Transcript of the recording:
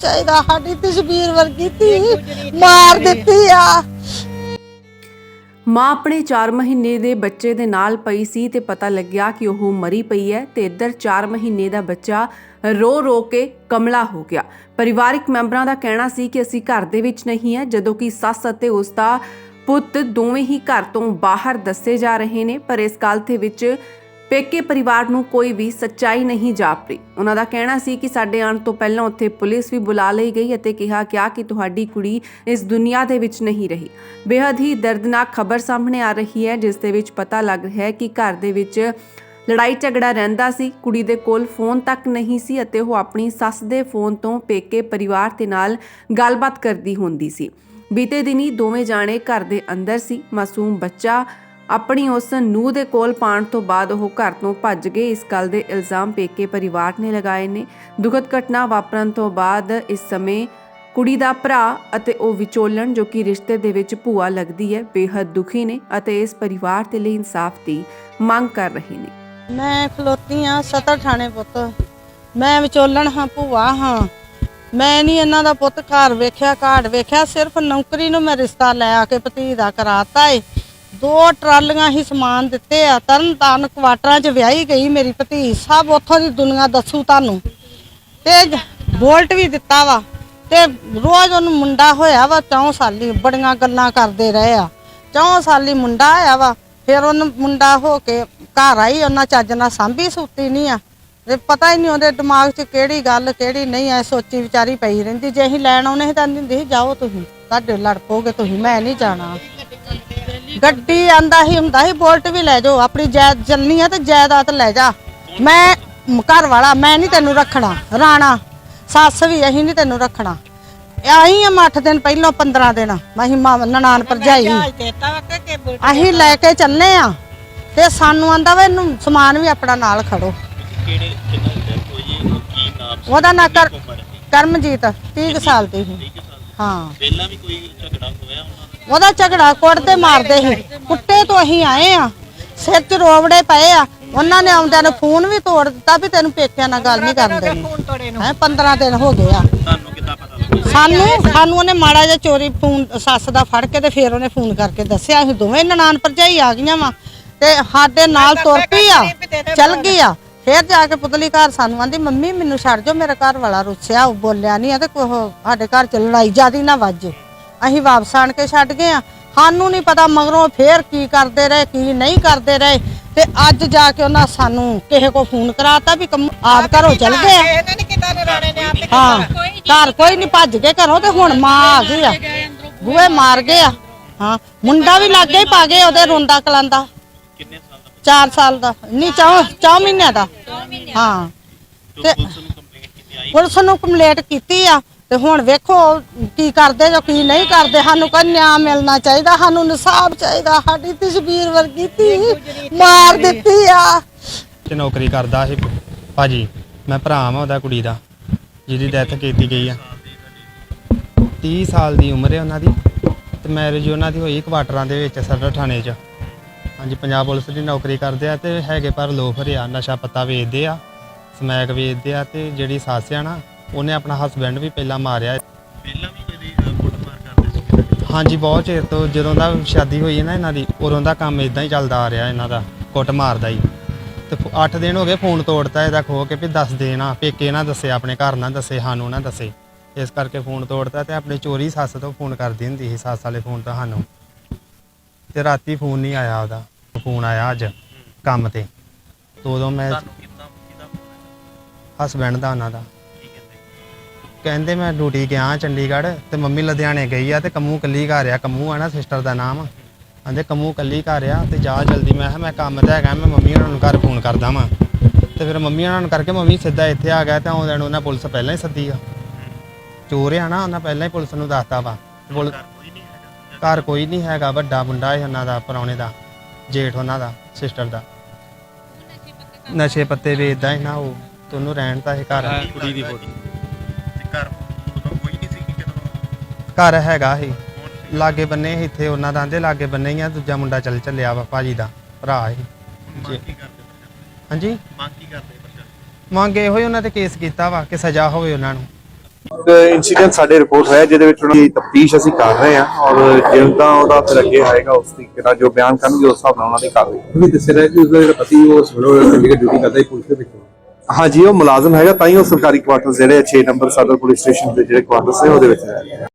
ਚਾਹੀਦਾ ਸਾਡੀ ਤਸਵੀਰ ਵਰਗੀ ਧੀ ਮਾਰ ਦਿੱਤੀ ਆ। ਮਾਂ ਆਪਣੇ 4 ਮਹੀਨੇ ਦੇ ਬੱਚੇ ਦੇ ਨਾਲ ਪਈ ਸੀ ਤੇ ਪਤਾ ਲੱਗਿਆ ਕਿ ਉਹ ਮਰੀ ਪਈ ਹੈ ਤੇ ਇੱਧਰ 4 ਮਹੀਨੇ ਦਾ ਬੱਚਾ ਰੋ ਰੋ ਕੇ ਕਮਲਾ ਹੋ ਗਿਆ। ਪਰਿਵਾਰਕ ਮੈਂਬਰਾਂ ਦਾ ਕਹਿਣਾ ਸੀ ਕਿ ਅਸੀਂ ਘਰ ਦੇ ਵਿੱਚ ਨਹੀਂ ਹੈ ਜਦੋਂ ਕਿ ਸੱਸ ਅਤੇ ਉਸ ਦਾ ਪੁੱਤ ਦੋਵੇਂ ਹੀ ਘਰ ਤੋਂ ਬਾਹਰ ਦੱਸੇ ਜਾ ਰਹੇ ਨੇ ਪਰ ਇਸ ਗੱਲ ਦੇ ਵਿੱਚ ਪੇਕੇ ਪਰਿਵਾਰ ਨੂੰ ਕੋਈ ਵੀ ਸੱਚਾਈ ਨਹੀਂ ਜਾਪਦੀ। ਉਹਨਾਂ ਦਾ ਕਹਿਣਾ ਸੀ ਕਿ ਸਾਡੇ ਆਉਣ ਤੋਂ ਪਹਿਲਾਂ ਉੱਥੇ ਪੁਲਿਸ ਵੀ ਬੁਲਾ ਲਈ ਗਈ ਅਤੇ ਕਿਹਾ ਗਿਆ ਕਿ ਤੁਹਾਡੀ ਕੁੜੀ ਇਸ ਦੁਨੀਆ ਦੇ ਵਿੱਚ ਨਹੀਂ ਰਹੀ। ਬੇहद ਹੀ ਦਰਦਨਾਕ ਖਬਰ ਸਾਹਮਣੇ ਆ ਰਹੀ ਹੈ, ਜਿਸ ਦੇ ਵਿੱਚ ਪਤਾ ਲੱਗ ਰਿਹਾ ਹੈ ਕਿ ਘਰ ਦੇ ਵਿੱਚ ਲੜਾਈ ਝਗੜਾ ਰਹਿੰਦਾ ਸੀ। ਕੁੜੀ ਦੇ ਕੋਲ ਫੋਨ ਤੱਕ ਨਹੀਂ ਸੀ ਅਤੇ ਉਹ ਆਪਣੀ ਸੱਸ ਦੇ ਫੋਨ ਤੋਂ ਪੇਕੇ ਪਰਿਵਾਰ ਦੇ ਨਾਲ ਗੱਲਬਾਤ ਕਰਦੀ ਹੁੰਦੀ ਸੀ। ਬੀਤੇ ਦਿਨੀ ਦੋਵੇਂ ਜਾਣੇ ਘਰ ਦੇ ਅੰਦਰ ਸੀ। ਮਾਸੂਮ ਬੱਚਾ ਆਪਣੀ ਉਸ ਨੂੰਹ ਦੇ ਕੋਲ ਪਾਣ ਤੋਂ ਬਾਅਦ ਉਹ ਘਰ ਤੋਂ ਭੱਜ ਗਏ। ਇਸ ਗੱਲ ਦੇ ਇਲਜ਼ਾਮ ਪੇਕੇ ਪਰਿਵਾਰ ਨੇ ਲਗਾਏ ਨੇ। ਦੁਖਦ ਘਟਨਾ ਵਾਪਰਨ ਤੋਂ ਬਾਅਦ ਇਸ ਸਮੇਂ ਕੁੜੀ ਦਾ ਭਰਾ ਅਤੇ ਉਹ ਵਿਚੋਲਣ ਜੋ ਕਿ ਰਿਸ਼ਤੇ ਦੇ ਵਿੱਚ ਭੂਆ ਲੱਗਦੀ ਹੈ ਬੇहद ਦੁਖੀ ਨੇ ਅਤੇ ਇਸ ਪਰਿਵਾਰ ਦੇ ਲਈ ਇਨਸਾਫ ਦੀ ਮੰਗ ਕਰ ਰਹੇ ਨੇ। ਮੈਂ ਖਲੋਤੀ ਆ ਸਤਰ ਥਾਣੇ ਪੁੱਤ। ਮੈਂ ਵਿਚੋਲਣ ਹਾਂ, ਭੂਆ ਹਾਂ। ਮੈਂ ਨਹੀਂ ਇਹਨਾਂ ਦਾ ਪੁੱਤ ਘਰ ਵੇਖਿਆ, ਘਾਟ ਵੇਖਿਆ। ਸਿਰਫ ਨੌਕਰੀ ਨੂੰ ਮੈਂ ਰਿਸ਼ਤਾ ਲੈ ਆ ਕੇ ਭਤੀ ਦਾ ਕਰਾਤਾ ਏ। ਦੋ ਟਰਾਲੀਆਂ ਹੀ ਸਮਾਨ ਦਿੱਤੇ ਆ। ਤਰਨ ਤਾਰਨ ਕੁਆਟਰਾਂ 'ਚ ਵਿਆਹੀ ਗਈ ਮੇਰੀ ਭਤੀ ਸਭ ਉੱਥੋਂ ਦੀ ਦੁਨੀਆ ਦੱਸੂ ਤੁਹਾਨੂੰ। ਤੇ ਬੋਲਟ ਵੀ ਦਿੱਤਾ ਵਾ। ਤੇ ਰੋਜ਼ ਉਹਨੂੰ ਮੁੰਡਾ ਹੋਇਆ ਵਾ 4 ਸਾਲੀ। ਬੜੀਆਂ ਗੱਲਾਂ ਕਰਦੇ ਰਹੇ ਆ। ਚੌਂ ਸਾਲੀ ਮੁੰਡਾ ਆਇਆ ਵਾ। ਫਿਰ ਉਹਨੂੰ ਮੁੰਡਾ ਹੋ ਕੇ ਘਰ ਆਈ। ਉਹਨਾਂ ਚੱਜ ਨਾਲ ਸਾਂਭੀ ਸੁੱਤੀ ਨਹੀਂ ਆ। ਤੇ ਪਤਾ ਹੀ ਨਹੀਂ ਉਹਦੇ ਦਿਮਾਗ 'ਚ ਕਿਹੜੀ ਗੱਲ, ਕਿਹੜੀ ਨਹੀਂ। ਐ ਸੋਚੀ ਵਿਚਾਰੀ ਪਈ ਰਹਿੰਦੀ। ਜੇ ਅਸੀਂ ਲੈਣ ਆਉਨੇ ਤਾਂ ਦਿੰਦੀ ਜਾਓ ਤੁਸੀਂ। ਤੁਹਾਡੇ ਲੜ ਪੋਗੇ ਤੁਸੀਂ ਮੈਂ ਨਹੀਂ ਜਾਣਾ। ਗੱਡੀ ਆਂਦਾ ਹੀ ਹੁੰਦਾ ਸੀ ਬੋਲਟ ਵੀ ਲੈ ਜਾਓ ਆਪਣੀ ਜਾਇਦ ਚੱਲਣੀ ਆ ਤੇ ਜਾਇਦਾਦ ਲੈ ਜਾ। ਮੈਂ ਘਰ ਵਾਲਾ ਮੈਂ ਨਹੀਂ ਤੈਨੂੰ ਰੱਖਣਾ ਰਾਣਾ। ਸੱਸ ਵੀ ਅਸੀਂ ਨਹੀਂ ਤੈਨੂੰ ਰੱਖਣਾ। ਆਈ ਆ 8 ਦਿਨ ਪਹਿਲਾਂ 15 ਦਿਨ ਅਸੀਂ ਮਾਂ ਨਨਾਣ ਭਰਜਾਈ ਅਸੀਂ ਲੈ ਕੇ ਚੱਲੇ ਆ ਤੇ ਸਾਨੂੰ ਆਂਦਾ ਵਾ ਇਹਨੂੰ ਸਮਾਨ ਵੀ ਆਪਣਾ ਨਾਲ ਖੜੋ। ਉਹਦਾ ਨਾਂ ਕਰਮਜੀਤ 30 ਕੁ ਸਾਲ ਦੀ ਹੈ ਹਾਂ। ਪਹਿਲਾਂ ਵੀ ਕੋਈ ਝਗੜਾ ਹੋਇਆ ਦਾ ਉਹਦਾ ਝਗੜਾ ਕੁੱਟਦੇ ਮਾਰਦੇ ਸੀ। ਕੁੱਟੇ ਤੋਂ ਅਸੀਂ ਆਏ ਆ। ਸਿਰ 'ਚ ਰੋਵੜੇ ਪਏ ਆ। ਉਹਨਾਂ ਨੇ ਆਉਂਦਿਆਂ ਨੂੰ ਫੋਨ ਵੀ ਤੋੜ ਦਿੱਤਾ ਵੀ ਤੈਨੂੰ ਪੇਕਿਆਂ ਨਾਲ ਗੱਲ ਨਹੀਂ ਕਰਨ ਦੇਣੀ। ਹੈ 15 ਦਿਨ ਹੋ ਗਏ ਆ। ਤੁਹਾਨੂੰ ਕਿੱਦਾਂ ਪਤਾ ਲੱਗਾ ਸਾਨੂੰ ਸਾਨੂੰ ਉਹਨੇ ਮਾੜਾ ਜਿਹਾ ਚੋਰੀ ਫੋਨ ਸੱਸ ਦਾ ਫੜ ਕੇ ਤੇ ਫਿਰ ਉਹਨੇ ਫੋਨ ਕਰਕੇ ਦੱਸਿਆ ਅਸੀਂ ਦੋਵੇਂ ਨਨਾਣ ਭਰਜਾਈ ਆ ਗਈਆਂ ਵਾ। ਤੇ ਸਾਡੇ ਨਾਲ ਤੁਰ ਪਈ ਆ ਚੱਲ ਗਈ ਆ। ਫਿਰ ਜਾ ਕੇ ਪੁਤਲੀ ਘਰ ਸਾਨੂੰ ਆਂਦੀ ਮੰਮੀ ਮੈਨੂੰ ਛੱਡ ਜਾਓ ਮੇਰਾ ਘਰ ਵਾਲਾ ਰੁੱਸਿਆ ਉਹ ਬੋਲਿਆ ਨਹੀਂ ਆ ਤੇ ਕੋਹ ਸਾਡੇ ਘਰ ਚ ਲੜਾਈ ਜਿਆਦੀ ਨਾ ਵੱਜ ਅਸੀਂ ਵਾਪਸ ਆਣ ਕੇ ਛੱਡ ਗਏ ਆ ਸਾਨੂੰ ਨਹੀਂ ਪਤਾ ਮਗਰੋਂ ਫੇਰ ਕੀ ਕਰਦੇ ਰਹੇ ਕੀ ਨਹੀਂ ਕਰਦੇ ਰਹੇ। ਤੇ ਅੱਜ ਜਾ ਕੇ ਉਹਨਾਂ ਸਾਨੂੰ ਕਿਸੇ ਕੋ ਫੋਨ ਕਰਾਤਾ ਵੀ ਕੰਮ- ਆਪ ਘਰੋਂ ਚੱਲ ਗਏ ਆ। ਹਾਂ ਘਰ ਕੋਈ ਨਹੀਂ ਭੱਜ ਕੇ ਘਰੋਂ ਤੇ ਹੁਣ ਮਾਂ ਆ ਗਈ ਆ। ਬੂਹੇ ਮਾਰ ਗਏ ਆ। ਹਾਂ ਮੁੰਡਾ ਵੀ ਲੱਗੇ ਹੀ ਪਾ ਗਏ ਉਹਦੇ ਰੋਂਦਾ ਕਲਾਂਦਾ। ਕਿੰਨੇ ਸਾਲ ਦਾ 4 ਸਾਲ ਦਾ। ਨਹੀਂ ਚੌ ਚੌ ਮਹੀਨਿਆਂ ਦਾ। ਹਾਂ। ਤੇ ਪੁਲਿਸ ਨੂੰ ਕੰਪਲੇਂਟ ਕੀਤੀ ਆ। ਤੇ ਹੁਣ ਵੇਖੋ ਕੀ ਕਰਦੇ ਜੋ ਕੀ ਨਹੀਂ ਕਰਦੇ। ਸਾਨੂੰ ਕੋਈ ਨਿਆਂ ਮਿਲਣਾ ਚਾਹੀਦਾ ਸਾਨੂੰ ਇਨਸਾਫ ਚਾਹੀਦਾ। ਸਾਡੀ ਤਸਵੀਰ ਵਰਗੀ ਧੀ ਮਾਰ ਦਿੱਤੀ ਆ। ਤੇ ਨੌਕਰੀ ਕਰਦਾ ਸੀ। ਭਾਜੀ ਮੈਂ ਭਰਾ ਉਹਦਾ ਕੁੜੀ ਦਾ ਜਿਹਦੀ ਡੈਥ ਕੀਤੀ ਗਈ ਆ। 30 ਸਾਲ ਦੀ ਉਮਰ ਹੈ ਉਹਨਾਂ ਦੀ ਤੇ ਮੈਰਿਜ ਉਹਨਾਂ ਦੀ ਹੋਈ ਕੁਆਟਰਾਂ ਦੇ ਵਿੱਚ ਸਦਰ ਥਾਣੇ 'ਚ। ਹਾਂਜੀ ਪੰਜਾਬ ਪੁਲਿਸ ਦੀ ਨੌਕਰੀ ਕਰਦੇ ਆ ਤੇ ਹੈਗੇ ਪਰ ਲੋਫਰ ਆ ਨਸ਼ਾ ਪੱਤਾ ਵੇਚਦੇ ਆ ਸਮੈਕ ਵੇਚਦੇ ਆ ਤੇ ਜਿਹੜੀ ਸੱਸ ਆ ਨਾ ਉਹਨੇ ਆਪਣਾ ਹਸਬੈਂਡ ਵੀ ਪਹਿਲਾਂ ਮਾਰਿਆ। ਪਹਿਲਾਂ ਵੀ ਕਦੀ ਕੁੱਟਮਾਰ ਕਰਦੇ ਸੀ? ਹਾਂਜੀ ਬਹੁਤ ਚਿਰ ਤੋਂ ਜਦੋਂ ਦਾ ਸ਼ਾਦੀ ਹੋਈ ਹੈ ਨਾ ਇਹਨਾਂ ਦੀ ਉਦੋਂ ਦਾ ਕੰਮ ਇਦਾਂ ਹੀ ਚੱਲਦਾ ਆ ਰਿਹਾ ਇਹਨਾਂ ਦਾ ਕੁੱਟ ਮਾਰਦਾ ਹੀ। ਤੇ 8 ਦਿਨ ਹੋ ਗਏ ਫੋਨ ਤੋੜਤਾ ਇਹਦਾ ਖੋ ਕੇ ਵੀ ਦੱਸ ਦੇ ਨਾ ਪੇਕੇ ਨਾ ਦੱਸੇ ਆਪਣੇ ਘਰ ਨਾ ਦੱਸੇ ਸਾਨੂੰ ਨਾ ਦੱਸੇ। ਇਸ ਕਰਕੇ ਫੋਨ ਤੋੜਤਾ ਤੇ ਆਪਣੇ ਚੋਰੀ ਸੱਸ ਤੋਂ ਫੋਨ ਕਰਦੀ ਹੁੰਦੀ ਸੀ ਸੱਸ ਵਾਲੇ ਫੋਨ ਤੋਂ ਸਾਨੂੰ। ਤੇ ਰਾਤੀ ਫੋਨ ਨਹੀਂ ਆਇਆ ਉਹਦਾ ਫੋਨ ਆਇਆ ਅੱਜ ਕੰਮ ਤੇ। ਤੇ ਉਦੋਂ ਮੈਂ ਤੁਹਾਨੂੰ ਕਿੰਨਾ ਕਿਹਦਾ ਫੋਨ ਹਸਬੈਂਡ ਦਾ ਉਹਨਾਂ ਦਾ। ਕਹਿੰਦੇ ਮੈਂ ਡਿਊਟੀ ਗਿਆ ਚੰਡੀਗੜ੍ਹ ਤੇ ਮੰਮੀ ਲੁਧਿਆਣੇ ਗਈ ਆ ਤੇ ਕੰਮੂ ਕੱਲੀ ਘਰ ਆ, ਕੰਮੂ ਆ ਨਾ ਸਿਸਟਰ ਦਾ ਨਾਮ। ਕਹਿੰਦੇ ਕੰਮੂ ਕੱਲੀ ਘਰ ਆ ਤੇ ਜਾ ਜਲਦੀ। ਮੈਂ ਕਿਹਾ ਮੈਂ ਕੰਮ ਤੇ ਹੈਗਾ, ਮੈਂ ਮੰਮੀ ਉਹਨਾਂ ਨੂੰ ਘਰ ਫੋਨ ਕਰਦਾ ਵਾਂ। ਤੇ ਫਿਰ ਮੰਮੀ ਉਹਨਾਂ ਨੂੰ ਕਰਕੇ ਮੰਮੀ ਸਿੱਧਾ ਇੱਥੇ ਆ ਗਿਆ ਤੇ ਆਉਂਦੇ ਨੂੰ ਉਹਨਾਂ ਪੁਲਿਸ ਪਹਿਲਾਂ ਹੀ ਸੱਦੀ ਆ। ਚੋਰ ਆ ਨਾ, ਉਹਨਾਂ ਪਹਿਲਾਂ ਹੀ ਪੁਲਿਸ ਨੂੰ ਦੱਸਤਾ ਵਾ। ਪੁਲ- ਘਰ ਕੋਈ ਨਹੀਂ ਹੈਗਾ, ਵੱਡਾ ਮੁੰਡਾ ਹੈ ਉਹਨਾਂ ਦਾ ਪਰੌਣੇ ਦਾ, ਜੇਠ ਉਹਨਾਂ ਦਾ, ਸਿਸਟਰ ਦਾ। ਨਸ਼ੇ ਪੱਤੇ ਵੇਚਦਾ ਹੈ ਨਾ ਉਹ, ਤੇ ਰਹਿਣ ਤਾਂ ਇਹ ਘਰ। ਕੁੜੀ ਦੀ ਫੋਟੋ। ਘਰ ਹੈਗਾ ਸੀ। ਲਾਗੇ ਬੰਨੇ ਸੀ ਇੱਥੇ ਉਹਨਾਂ ਦਾ ਦੇ ਲਾਗੇ ਬੰਨੇ ਹੀ ਆ ਦੂਜਾ ਮੁੰਡਾ ਚੱਲ ਚੱਲਿਆ ਵਾ ਭਾਜੀ ਦਾ ਭਰਾ ਕੀ ਕਰਦੇ ਬੱਚਾ ਹਾਂਜੀ? ਮੰਗ ਕੀ ਕਰਦੇ ਬੱਚਾ ਮੰਗ ਇਹੋ ਹੀ ਉਹਨਾਂ ਤੇ ਕੇਸ ਕੀਤਾ ਵਾ ਕਿ ਸਜ਼ਾ ਹੋਵੇ ਉਹਨਾਂ ਨੂੰ। ਇਨਸੀਡੈਂਟ ਸਾਡੇ ਰਿਪੋਰਟ ਹੋਇਆ ਜਿਹਦੇ ਵਿੱਚ ਉਹਨਾਂ ਦੀ ਤਫਤੀਸ਼ ਅਸੀਂ ਕਰ ਰਹੇ ਹਾਂ ਔਰ ਜਿੰਦਾ ਉਹਦਾ ਫਿਰ ਅੱਗੇ ਆਏਗਾ ਉਸ ਤਰੀਕੇ ਨਾਲ ਜੋ ਬਿਆਨ ਕਰਨਗੇ ਉਸ ਹਿਸਾਬ ਨਾਲ ਉਹਨਾਂ ਦੀ ਕਾਰਵਾਈ ਵੀ ਦੱਸਿਆ ਰਿਹਾ ਕਿ ਉਸਦਾ ਜਿਹੜਾ ਪਤੀ ਉਹ ਸਿਵਲ ਚੰਡੀਗੜ੍ਹ ਡਿਊਟੀ ਕਰਦਾ ਹੈ ਪੁਲਿਸ ਦੇ ਵਿੱਚ। ਹਾਂਜੀ ਉਹ ਮੁਲਾਜ਼ਮ ਹੈਗਾ ਤਾਂ ਹੀ ਉਹ ਸਰਕਾਰੀ ਕੁਆਰਟਰਸ ਜਿਹੜੇ 6 ਨੰਬਰ ਸਦਰ ਪੁਲਿਸ ਸਟੇਸ਼ਨ ਦੇ ਜਿਹੜੇ ਕੁਆਰਟਰਸ ਨੇ ਉਹਦੇ ਵਿੱਚ ਹੈ